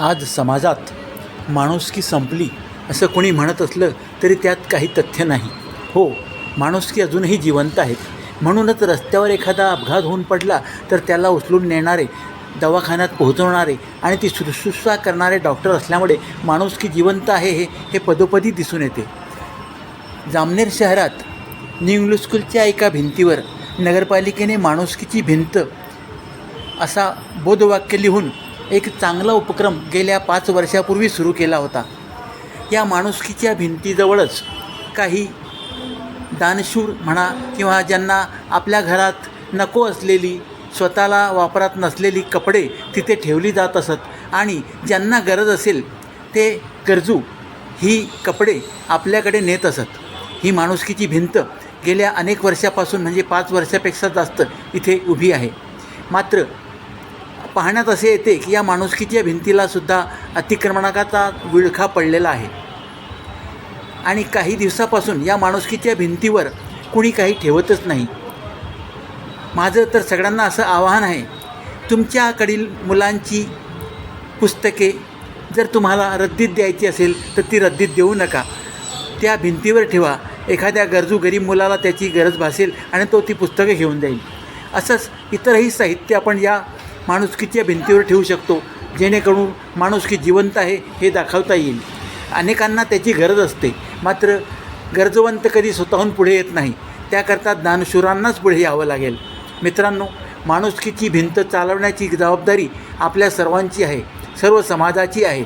आज समाजात माणुसकी संपली असं कोणी म्हणत असलं तरी त्यात काही तथ्य नाही. हो माणुसकी अजूनही जिवंत आहेत. म्हणूनच रस्त्यावर एखादा अपघात होऊन पडला तर त्याला उचलून नेणारे दवाखान्यात पोहोचवणारे आणि ती शुश्रूषा करणारे डॉक्टर असल्यामुळे माणुसकी जिवंत आहे हे हे पदोपदी दिसून येते. जामनेर शहरात न्यू स्कूलच्या एका भिंतीवर नगरपालिकेने माणुसकीची भिंत असा बोधवाक्य लिहून एक चांगला उपक्रम गेल्या पाच वर्षापूर्वी सुरू केला होता. या माणुसकीच्या भिंतीजवळच काही दानशूर म्हणा किंवा ज्यांना आपल्या घरात नको असलेली स्वतःला वापरात नसलेली कपडे तिथे ठेवली जात असत आणि ज्यांना गरज असेल ते गरजू ही कपडे आपल्याकडे नेत असत. ही माणुसकीची भिंत गेल्या अनेक वर्षापासून म्हणजे पाच वर्षापेक्षा जास्त इथे उभी आहे. मात्र पाहण्यात असे येते की या माणुसकीच्या भिंतीला सुद्धा अतिक्रमणकाचा विळखा पडलेला आहे. आणि काही दिवसापासून या माणुसकीच्या भिंतीवर कुणी काही ठेवतच नाही. माझं तर सगळ्यांना असं आवाहन आहे तुमच्याकडील मुलांची पुस्तके जर तुम्हाला रद्दीत द्यायची असेल तर ती रद्दीत देऊ नका. त्या भिंतीवर ठेवा. एखाद्या गरजू गरीब मुलाला त्याची गरज भासेल आणि तो ती पुस्तकं घेऊन जाईल. असंच इतरही साहित्य आपण या माणुसकीच्या भिंतीवर ठेवू शकतो? जेणेकरून माणुसकी जिवंत आहे हे दाखवता येईल. अनेकांना त्याची गरज असते. मात्र गरजवंत कधी स्वतःहून पुढे येत नाही. त्याकरता दानशूरांनाच पुढे यावं लागेल. मित्रांनो माणुसकीची भिंत चालवण्याची जबाबदारी आपल्या सर्वांची आहे. सर्व समाजाची आहे.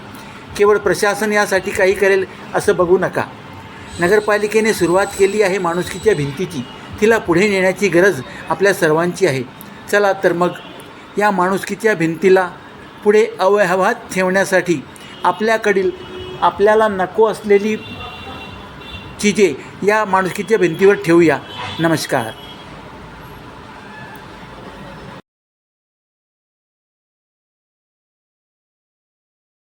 केवळ प्रशासन यासाठी काही करेल असं बघू नका. नगरपालिकेने सुरुवात केली आहे माणुसकीच्या भिंतीची. तिला पुढे नेण्याची गरज आपल्या सर्वांची आहे. चला तर मग या माणुसकीच्या भिंतीला पुढे अवयवात ठेवण्यासाठी आपल्याकडील आपल्याला नको असलेली चिजे या माणुसकीच्या भिंतीवर ठेवूया. नमस्कार.